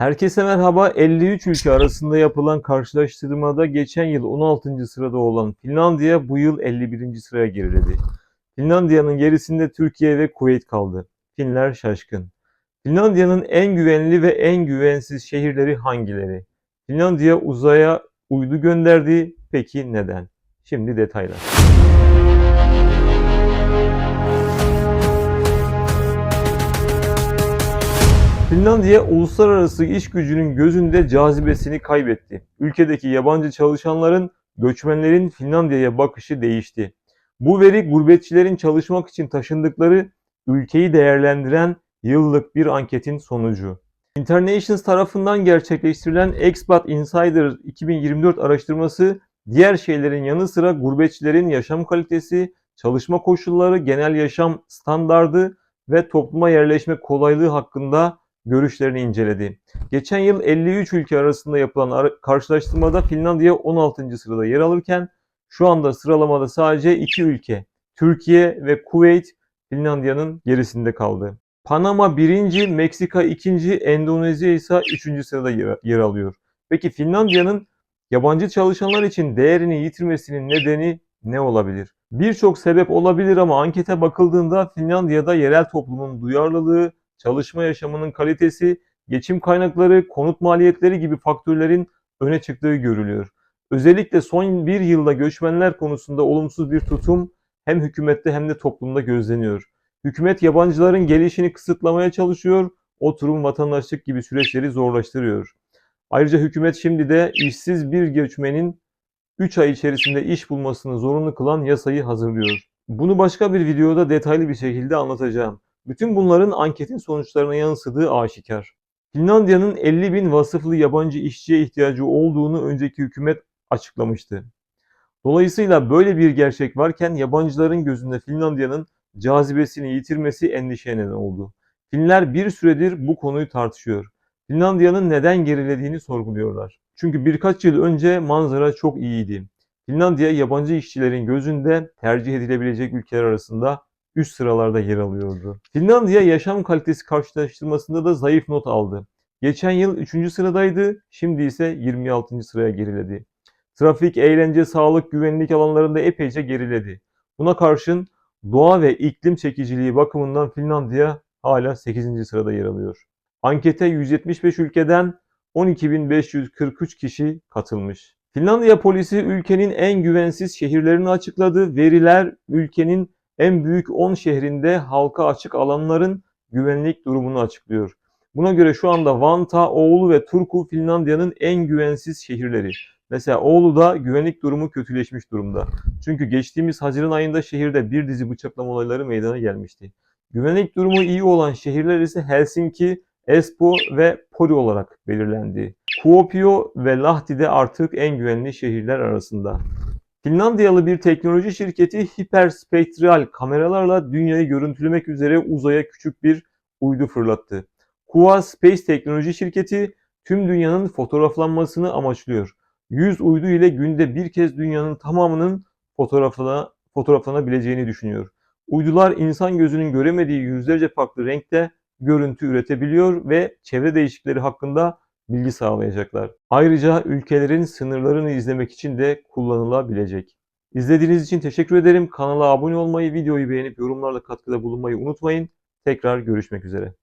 Herkese merhaba. 53 ülke arasında yapılan karşılaştırmada geçen yıl 16. sırada olan Finlandiya bu yıl 51. sıraya geriledi. Finlandiya'nın gerisinde Türkiye ve Kuveyt kaldı. Finler şaşkın. Finlandiya'nın en güvenli ve en güvensiz şehirleri hangileri? Finlandiya uzaya uydu gönderdi. Peki neden? Şimdi detaylar. Finlandiya uluslararası iş gücünün gözünde cazibesini kaybetti. Ülkedeki yabancı çalışanların, göçmenlerin Finlandiya'ya bakışı değişti. Bu veri gurbetçilerin çalışmak için taşındıkları ülkeyi değerlendiren yıllık bir anketin sonucu. Internations tarafından gerçekleştirilen Expat Insider 2024 araştırması diğer şeylerin yanı sıra gurbetçilerin yaşam kalitesi, çalışma koşulları, genel yaşam standardı ve topluma yerleşme kolaylığı hakkında görüşlerini inceledi. Geçen yıl 53 ülke arasında yapılan ar- karşılaştırmada Finlandiya 16. sırada yer alırken şu anda sıralamada sadece iki ülke Türkiye ve Kuveyt Finlandiya'nın gerisinde kaldı. Panama 1. Meksika 2. Endonezya ise 3. sırada yer alıyor. Peki Finlandiya'nın yabancı çalışanlar için değerini yitirmesinin nedeni ne olabilir? Birçok sebep olabilir ama ankete bakıldığında Finlandiya'da yerel toplumun duyarlılığı, çalışma yaşamının kalitesi, geçim kaynakları, konut maliyetleri gibi faktörlerin öne çıktığı görülüyor. Özellikle son bir yılda göçmenler konusunda olumsuz bir tutum hem hükümette hem de toplumda gözleniyor. Hükümet yabancıların gelişini kısıtlamaya çalışıyor, oturum vatandaşlık gibi süreçleri zorlaştırıyor. Ayrıca hükümet şimdi de işsiz bir göçmenin 3 ay içerisinde iş bulmasını zorunlu kılan yasayı hazırlıyor. Bunu başka bir videoda detaylı bir şekilde anlatacağım. Bütün bunların anketin sonuçlarına yansıdığı aşikar. Finlandiya'nın 50 bin vasıflı yabancı işçiye ihtiyacı olduğunu önceki hükümet açıklamıştı. Dolayısıyla böyle bir gerçek varken yabancıların gözünde Finlandiya'nın cazibesini yitirmesi endişeye neden oldu. Finler bir süredir bu konuyu tartışıyor. Finlandiya'nın neden gerilediğini sorguluyorlar. Çünkü birkaç yıl önce manzara çok iyiydi. Finlandiya yabancı işçilerin gözünde tercih edilebilecek ülkeler arasında üst sıralarda yer alıyordu. Finlandiya yaşam kalitesi karşılaştırmasında da zayıf not aldı. Geçen yıl 3. sıradaydı, şimdi ise 26. sıraya geriledi. Trafik, eğlence, sağlık, güvenlik alanlarında epeyce geriledi. Buna karşın doğa ve iklim çekiciliği bakımından Finlandiya hala 8. sırada yer alıyor. Ankete 175 ülkeden 12.543 kişi katılmış. Finlandiya polisi ülkenin en güvensiz şehirlerini açıkladı. Veriler ülkenin en büyük 10 şehrinde halka açık alanların güvenlik durumunu açıklıyor. Buna göre şu anda Vantaa, Oulu ve Turku Finlandiya'nın en güvensiz şehirleri. Mesela Oulu'da güvenlik durumu kötüleşmiş durumda. Çünkü geçtiğimiz Haziran ayında şehirde bir dizi bıçaklama olayları meydana gelmişti. Güvenlik durumu iyi olan şehirler ise Helsinki, Espoo ve Pori olarak belirlendi. Kuopio ve Lahti de artık en güvenli şehirler arasında. Finlandiyalı bir teknoloji şirketi hiperspektral kameralarla dünyayı görüntülemek üzere uzaya küçük bir uydu fırlattı. Kua Space teknoloji şirketi tüm dünyanın fotoğraflanmasını amaçlıyor. 100 uydu ile günde bir kez dünyanın tamamının fotoğraflana, fotoğraflanabileceğini düşünüyor. Uydular insan gözünün göremediği yüzlerce farklı renkte görüntü üretebiliyor ve çevre değişiklikleri hakkında bilgi sağlayacaklar. Ayrıca ülkelerin sınırlarını izlemek için de kullanılabilecek. İzlediğiniz için teşekkür ederim. Kanala abone olmayı, videoyu beğenip yorumlarla katkıda bulunmayı unutmayın. Tekrar görüşmek üzere.